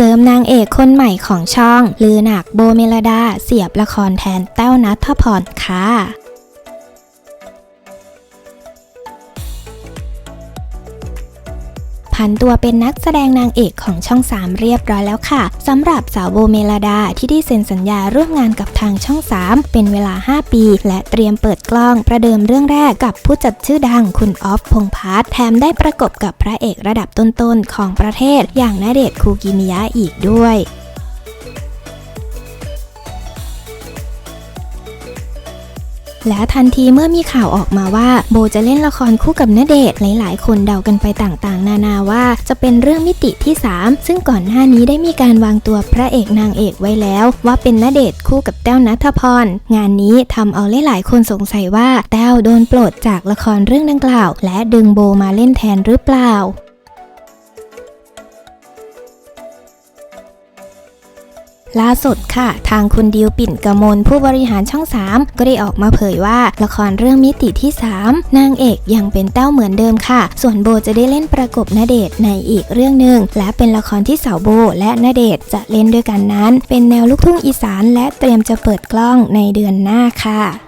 เจิมนางเอกคนใหม่ของช่อง ลือหนักโบเมลดา เสียบละครแทนแต้วนัทพรค่ะ ผันตัวเป็นนักแสดงนางเอกของช่อง 3 เรียบร้อยแล้วค่ะสำหรับสาวโบเมลดาที่ได้เซ็นสัญญาร่วมงานกับทางช่อง 3 เป็นเวลา 5 ปี และเตรียมเปิดกล้องประเดิมเรื่องแรกกับผู้จัดชื่อดังคุณออฟพงพัฒน์แถมได้ประกบกับพระเอกระดับต้นๆของประเทศอย่างนาเดชคูกิมิยะอีกด้วย และทันทีเมื่อมีข่าวออกมาว่าโบจะเล่นละครคู่กับณเดชน์หลาย ๆ คนเดากันไปต่างๆ นานาว่าจะเป็นเรื่องมิติที่ 3 ซึ่งก่อนหน้านี้ได้มีการวางตัวพระเอกนางเอกไว้แล้ว ว่าเป็นณเดชน์คู่กับแต้วนัทพรงานนี้ทำเอาหลายๆคนสงสัยว่าแต้วโดนปลดจากละครเรื่องดังกล่าว และดึงโบมาเล่นแทนหรือเปล่า ล่าสุดค่ะ ทางคุณดิวปิ่นกมลผู้บริหารช่อง 3 ก็ได้ออกมาเผยว่า ละครเรื่องมิติที่ 3 นางเอกยังเป็นแต้วเหมือนเดิมค่ะ ส่วนโบจะได้เล่นประกบณเดชในอีกเรื่องหนึ่งและเป็นละครที่สาวโบและณเดชจะเล่นด้วยกันนั้น เป็นแนวลูกทุ่งอีสาน และเตรียมจะเปิดกล้องในเดือนหน้าค่ะ